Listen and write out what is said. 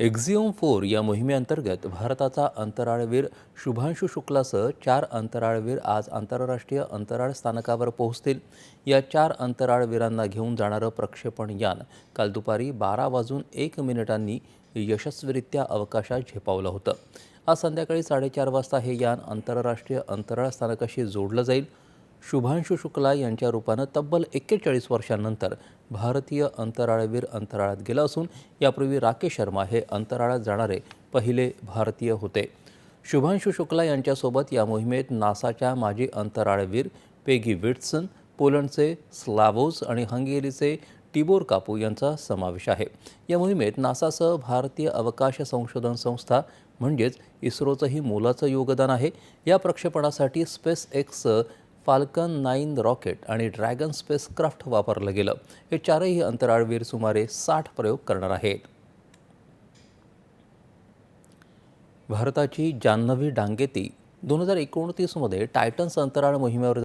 Axiom four या मोहिमेअंतर्गत भारताचा अंतराळवीर शुभांशु शुक्लासह चार अंतराळवीर आज आंतरराष्ट्रीय अंतराळ स्थानकावर पोहोचतील. या चार अंतराळवीरांना घेऊन जाणारं प्रक्षेपण यान काल दुपारी बारा वाजून एक मिनिटांनी यशस्वीरित्या अवकाशात झेपावलं होतं. आज संध्याकाळी साडेचार वाजता हे यान आंतरराष्ट्रीय अंतराळ स्थानकाशी जोडलं जाईल. शुभांशु शुक्ला यांच्या रूपानं तब्बल एक्केचाळीस वर्षांनंतर भारतीय अंतराळवीर अंतराळात गेला असून यापूर्वी राकेश शर्मा हे अंतराळात जाणारे पहिले भारतीय होते. शुभांशु शुक्ला यांच्यासोबत या मोहिमेत नासाच्या माजी अंतराळवीर पेगी विट्सन पोलंडचे स्लावोज आणि हंगेरीचे टिबोर कापू यांचा समावेश आहे. या मोहिमेत नासासह भारतीय अवकाश संशोधन संस्था म्हणजेच इस्रोचंही मोलाचं योगदान आहे. या प्रक्षेपणासाठी स्पेस एक्सचं फाल्कन नाईन रॉकेट आणि ड्रॅगन स्पेसक्राफ्ट वापरलं गेलं. हे चारही अंतराळवीर सुमारे साठ प्रयोग करणार आहेत. भारताची जान्हवी डांगेती दोन हजार एकोणतीसमध्ये टायटन्स अंतराळ मोहिमेवर